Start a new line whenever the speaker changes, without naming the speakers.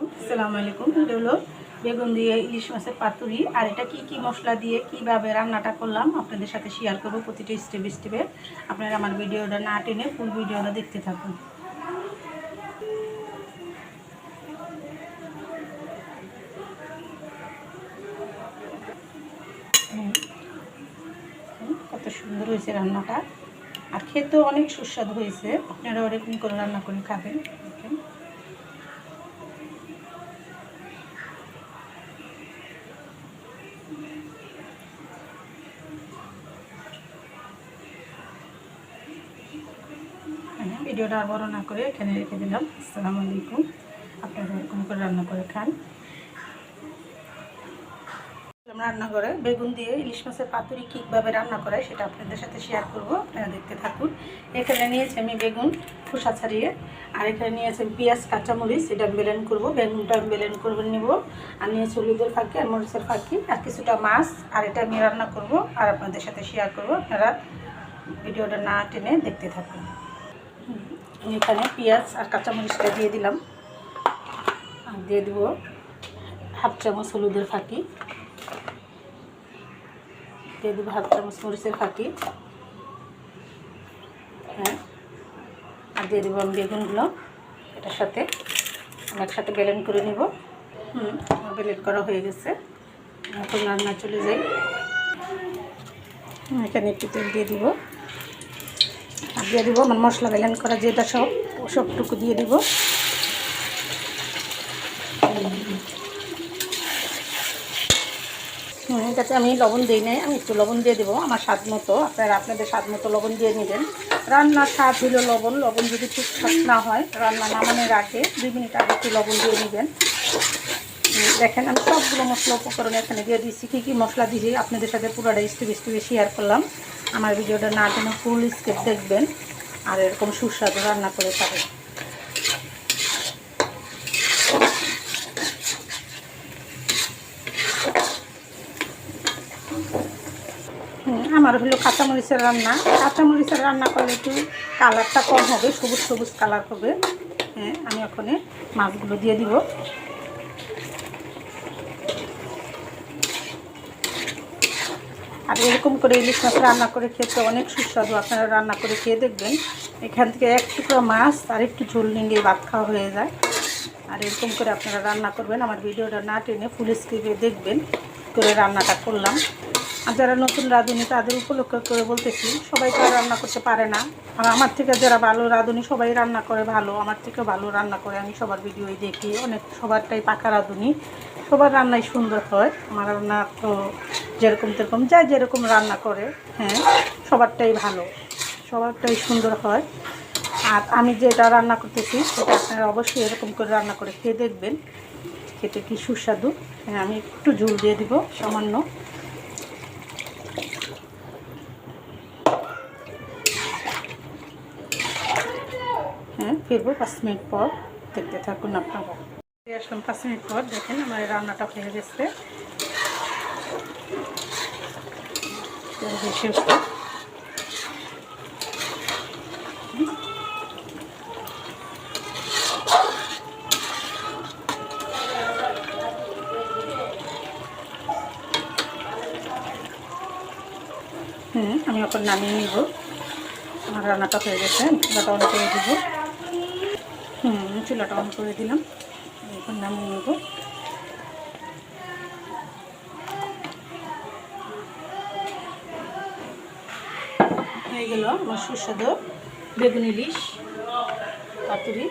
আসসালামু আলাইকুম। এটা হলো বেগুন দিয়ে ইলিশ মাছের পাতুরি। আর এটা কি কি মশলা দিয়ে কীভাবে রান্নাটা করলাম আপনাদের সাথে শেয়ার করব প্রতিটা স্টেপ স্টেপে আপনারা আমার ভিডিওটা না টেনে ফুল ভিডিওটা দেখতে থাকুন। কত সুন্দর হয়েছে রান্নাটা। আর খেতেও অনেক সুস্বাদু হয়েছে। আপনারা ওরকম করে রান্না করে খাবেন। ভিডিওটা আর বড় না করে এখানে রেখে দিলাম। আসসালামু আলাইকুম। আপনারা এরকম করে রান্না করে খান। রান্নাঘরে বেগুন দিয়ে ইলিশ মাছের পাতুরি কীভাবে রান্না করে সেটা আপনাদের সাথে শেয়ার করব, আপনারা দেখতে থাকুন। এখানে নিয়েছি আমি বেগুন, খোসা ছাড়িয়ে, আর এখানে নিয়েছি পেঁয়াজ, কাঁচামরিচ, এটা বেলেন করব, বেগুনটা আমি বেলেন করব নিব। আর নিয়েছি হলুদের ফাঁকি আর মরিচের ফাঁকি, আর কিছুটা মাছ, আর এটা আমি রান্না করব, আর আপনাদের সাথে শেয়ার করব, আপনারা ভিডিওটা না টেনে দেখতে থাকুন। এখানে পেঁয়াজ আর কাঁচামরিচটা দিয়ে দিলাম। দিয়ে দেবো হাফ চামচ হলুদের ফাঁকি। দিয়ে দেবো হাফ চামচ মরিচের ফাঁকি। হ্যাঁ। আর দিয়ে দেবো আমি বেগুনগুলো। এটার সাথে আমি একসাথে বেলেন করে নিব। হুম বেলেন করা হয়ে গেছে। এখন রান্না চলে যাই। এখানে একটু তেল দিয়ে দিব। আর দিয়ে দিব আমার মশলা বেলেন করা যেটা সব, সবটুকু দিয়ে দিব। এটাতে আমি লবণ দিই নাই, আমি একটু লবণ দিয়ে দেবো আমার স্বাদ মতো। আপনারা আপনাদের স্বাদ মতো লবণ দিয়ে নেবেন। রান্নার স্বাদ হলো লবণ লবণ যদি ঠিকঠাক না হয়, রান্না নামানোর আগে দুই মিনিট আগে একটু লবণ দিয়ে নেবেন। দেখেন, আমি সবগুলো মশলা উপকরণ এখানে দিয়ে দিচ্ছি কী কী মশলা দিয়েছি আপনাদের সাথে পুরোটা স্টেপ স্টেপে শেয়ার করলাম। আমার ভিডিওটা না যেন ফুল স্কেপ দেখবেন। আর এরকম সুস্বাদু রান্না করে খাবেন। আমার হলো কাঁচামরিচের রান্না। কাঁচামরিচের রান্না করলে একটু কালারটা কম হবে, সবুজ সবুজ কালার হবে। হ্যাঁ আমি ওখানে মাছগুলো দিয়ে দিব। আর এরকম করে ইলিশ মাছ রান্না করে খেতে অনেক সুস্বাদু, আপনারা রান্না করে খেয়ে দেখবেন। এখান থেকে এক টুকরো মাছ আর একটু ঝোল নিয়ে ভাত খাওয়া হয়ে যায়। আর এরকম করে আপনারা রান্না করবেন। আমার ভিডিওটা না টেনে ফুল স্ক্রিপে দেখবেন। করে রান্নাটা করলাম। আর যারা নতুন রাঁধুনি তাদের উপলক্ষ করে বলতেছি, সবাই তো রান্না করতে পারে না। আর আমার থেকে যারা ভালো রাঁধুনি সবাই রান্না করে ভালো, আমার থেকে ভালো রান্না করে, আমি সবার ভিডিওই দেখি, অনেক সবারটাই পাকা রাঁধুনি। সবার রান্নাই সুন্দর হয়, আমার রান্না তো যেরকম তেরকম, যাই যেরকম রান্না করে হ্যাঁ সবারটাই ভালো, সবারটাই সুন্দর হয়। আর আমি যেটা রান্না করতেছি, সেটা আপনারা অবশ্যই এরকম করে রান্না করে খেয়ে দেখবেন, খেতে কি সুস্বাদু। হ্যাঁ আমি একটু ঝুল দিয়ে দিব, সামান্য হ্যাঁ ফিরবো পাঁচ মিনিট পর। দেখতে থাকুন আপনারা। ফিরে আসলাম পাঁচ মিনিট পর। দেখেন আমার রান্নাটা হয়ে গেছে। হুম, আমি এখন নামিয়ে নিব। আমার রান্নাটা হয়ে গেছে। চুলাটা অন করে দিব। হুম, চুলাটা অন করে দিলাম। এখন নামিয়ে নেব। হয়ে গেল আমার সুস্বাদু বেগুন ইলিশ, পাতুরি।